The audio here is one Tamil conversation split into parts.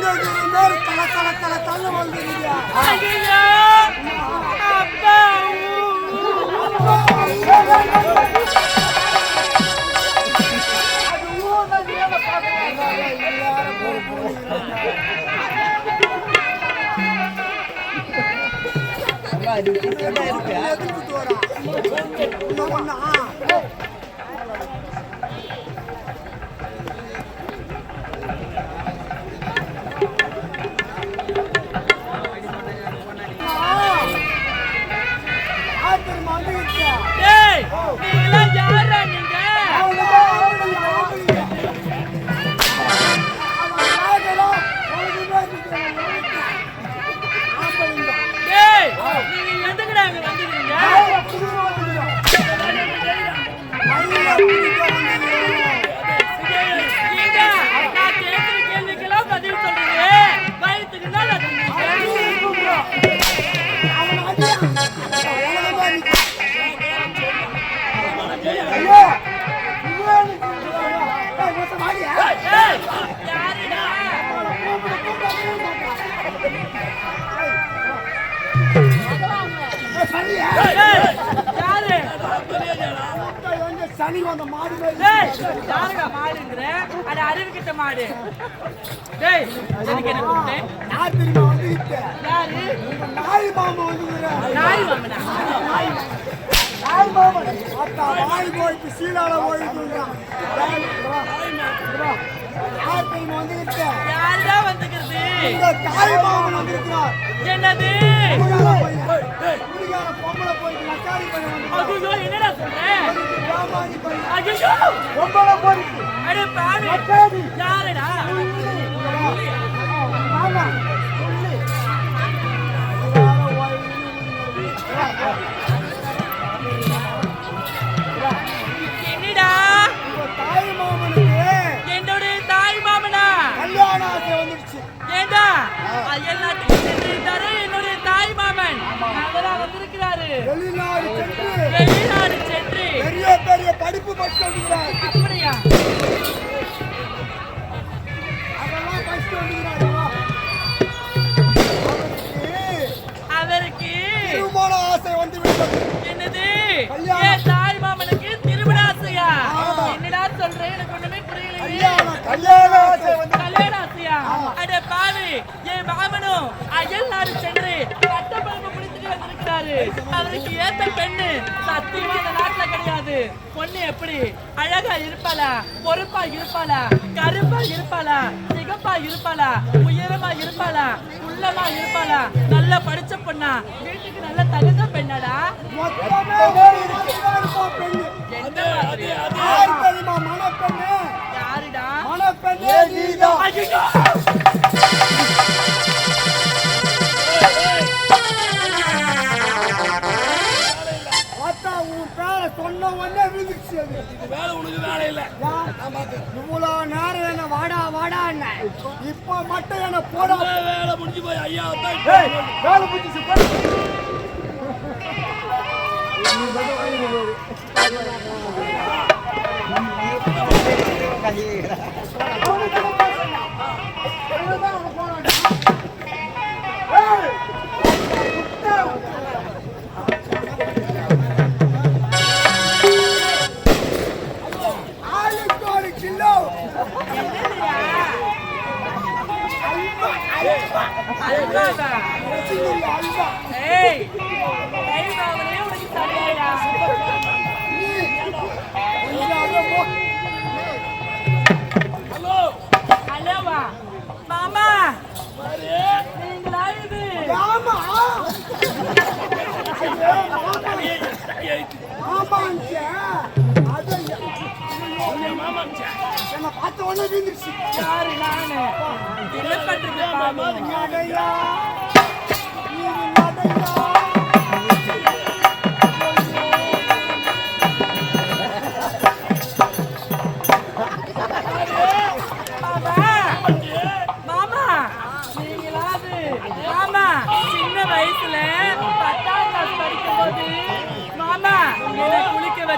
மாதிரி தல தல தல தள்ள வந்துருக்கியா நீங்க எதுக்குடா சனி வந்த மாடு மாதிரி மாடுங்கிற அது அறிவுக்கிட்ட மாடு டேய் எனக்கு என்ன கூப்பிட்டேன் யார் யாரு நாய் மாமா நாய் மாமனா நாய் மாமன் அத்தா வாய் போயிட்டு சீலால போயிட்டு யார் மாமன் வந்திருக்கிறார். என்னது? பொம்பளை வந்து ஐயோ என்னடா சொல்ற? ஐயோ பொம்பளை போயிட்டு அட பாவி. லக்காரி. யாருடா? ஏண்டா? எல்லாத்துக்கும் சென்று தர என்னுடைய தாய் மாமன். அதெல்லாம் வந்திருக்கிறாரு. வெளிநாடு சென்று. வெளிநாடு சென்று. பெரிய பெரிய படிப்பு படிச்சு வந்துக்கிறார் அப்படியா? அதெல்லாம் படிச்சு வந்துக்கிறார் அவருக்கு அவருக்கு திருமண ஆசை வந்து விட்டது என்னது. என் தாய் மாமனுக்கு திருமண ஆசையா? ஆமா. என்னடா சொல்றேன் எனக்கு ஒண்ணுமே கல்யாணம் கல்யாண ஆசை வந்து என் மாமனும் அயல் நாடு சென்று பட்டப்பழப்பு பிடிச்சிட்டு வந்திருக்கிறாரு. அவருக்கு ஏத்த பெண்ணு சத்தியமா இந்த நாட்டுல கிடையாது. பொண்ணு எப்படி? அழகா இருப்பாளா? பொறுப்பா இருப்பாளா? கருப்பா இருப்பாளா? சிகப்பா இருப்பாளா? உயரமா இருப்பாளா? உள்ளமா இருப்பாளா? நல்லா படிச்ச பொண்ணா? வீட்டுக்கு நல்ல தகுந்த பெண்ணாடா? மொத்தமே ஒரு இல்ல. இவ்வளோ நேரம் என்ன வாடா வாடா இப்ப மட்டும் என்ன போடா. வேலை முடிஞ்சு போய் ஐயா வேலை முடிச்சு ஆளுக்கு பார்த்த உடனே விழுந்துருச்சு யாரு நானு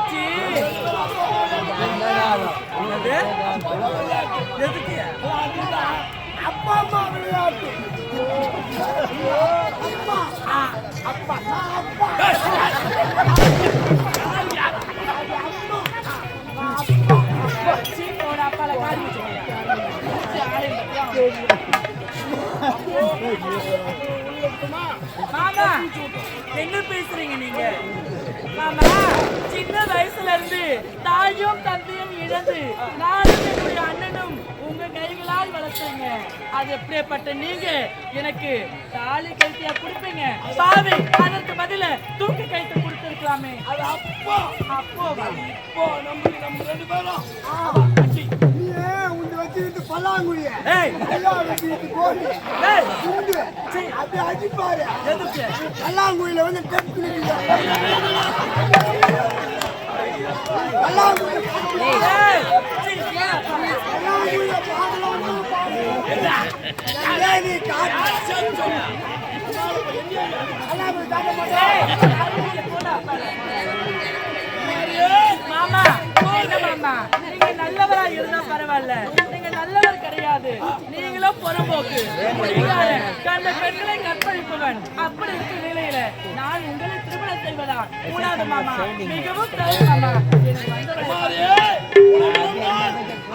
குளிக்க எதுக்கு? அப்பா அம்மா விளையாட்டு. அப்பா. அப்பா மாமா. என்ன பேசுறீங்க நீங்க? மாமா. சின்ன வயசுல இருந்து தாயும் தந்தையும் இழந்து நானும் என்னுடைய அண்ணனும் உங்க கைகளால் வளர்த்தீங்க. அது எப்படிப்பட்ட நீங்க? எனக்கு தாலி கைத்தியா கொடுப்பீங்க. சாவி அதற்கு பதில தூக்கு கைத்து கொடுத்திருக்கலாமே. அது அப்பா அப்போ இப்போ நம்ம நம்ம ரெண்டு பேரும். வச்சுக்கிட்டு பல்லாங்குழிய. ஏய். ஐயா வச்சுக்கிட்டு மாமா மாமா? நீங்க நல்லவரா இருந்தா பரவாயில்ல. நீங்க நல்லவர் கிடையாது. நீங்களும் புறம்போக்கு. கண்ட பெண்களை கற்பழிப்பவன். அப்படி இருக்க நிலையில நான் உங்களை திருமணம் செய்வதா? கூடாது மாமா. மிகவும் மாமா.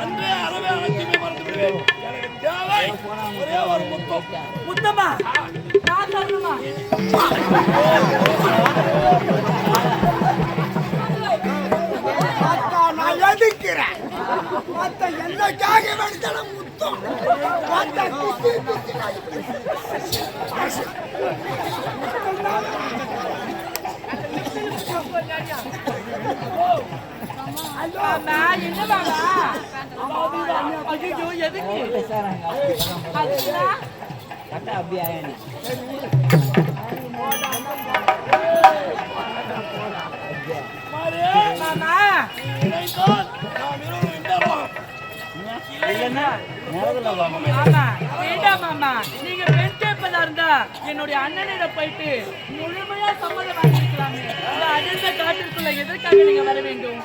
அன்றே அறவே அனைத்துமே மறந்து விடுவேன் எனக்கு தேவை ஒரே ஒரு முத்தம். முத்தம்மா நான் தரணுமா நான் எதுக்குறேன் மத்த என்னைக்காக வெடிச்சாலும் முத்தம்? மத்த குத்தி குத்தி நான் நீங்க பெண் கேட்பதா இருந்தா என்னுடைய அண்ணனிடம் போயிட்டு முழுமையா சம்மதம் வாங்கிருக்கலாமே இந்த அடர்ந்த காட்டிற்குள்ள எதற்காக நீங்க வர வேண்டும்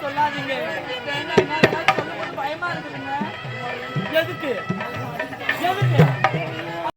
சொல்லாதீங்க. பயமா இருக்குதுங்க? எதுக்கு? எதுக்கு?